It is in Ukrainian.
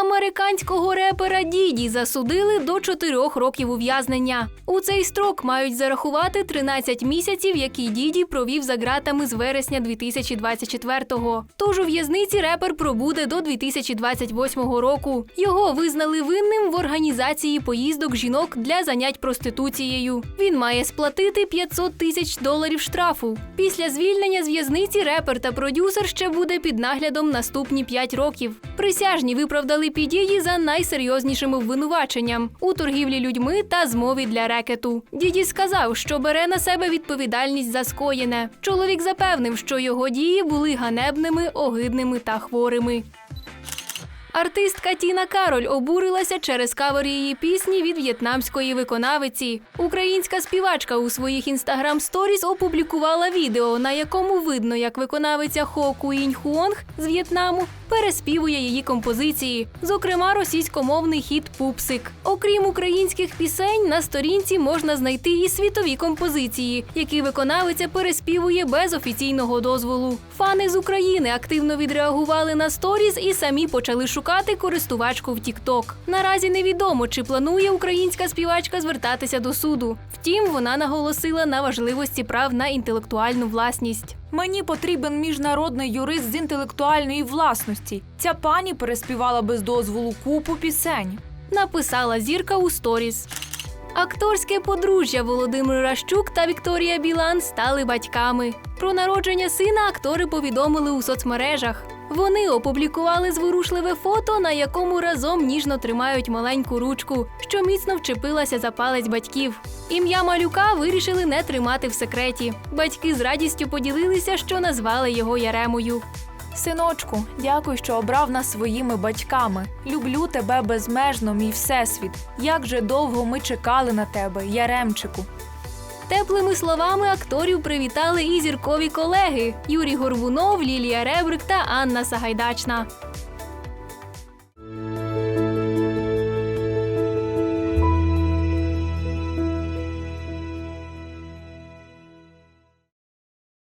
Американського репера Діді засудили до 4 років ув'язнення. У цей строк мають зарахувати 13 місяців, які Діді провів за ґратами з вересня 2024-го. Тож у в'язниці репер пробуде до 2028 року. Його визнали винним в організації поїздок жінок для занять проституцією. Він має сплатити 500 тисяч доларів штрафу. Після звільнення з в'язниці репер та продюсер ще буде під наглядом наступні 5 років. Присяжні виправдали підії за найсерйознішим обвинуваченням у торгівлі людьми та змові для рекету. Діді сказав, що бере на себе відповідальність за скоєне. Чоловік запевнив, що його дії були ганебними, огидними та хворими. Артистка Тіна Кароль обурилася через кавер її пісні від в'єтнамської виконавиці. Українська співачка у своїх інстаграм сторіс опублікувала відео, на якому видно, як виконавиця Хо Куінь Хуонг з В'єтнаму переспівує її композиції, зокрема російськомовний хіт Пупсик. Окрім українських пісень, на сторінці можна знайти і світові композиції, які виконавиця переспівує без офіційного дозволу. Фани з України активно відреагували на сторіс і самі почали шукати користувачку в TikTok. Наразі невідомо, чи планує українська співачка звертатися до суду. Втім, вона наголосила на важливості прав на інтелектуальну власність. Мені потрібен міжнародний юрист з інтелектуальної власності. Ця пані переспівала без дозволу купу пісень. написала зірка у сторіс. Акторське подружжя Володимир Ращук та Вікторія Білан стали батьками. Про народження сина актори повідомили у соцмережах. Вони опублікували зворушливе фото, на якому разом ніжно тримають маленьку ручку, що міцно вчепилася за палець батьків. Ім'я малюка вирішили не тримати в секреті. Батьки з радістю поділилися, що назвали його Яремою. Синочку, дякую, що обрав нас своїми батьками. Люблю тебе безмежно, мій всесвіт. Як же довго ми чекали на тебе, Яремчику. Теплими словами акторів привітали і зіркові колеги Юрій Горбунов, Лілія Ребрик та Анна Сагайдачна.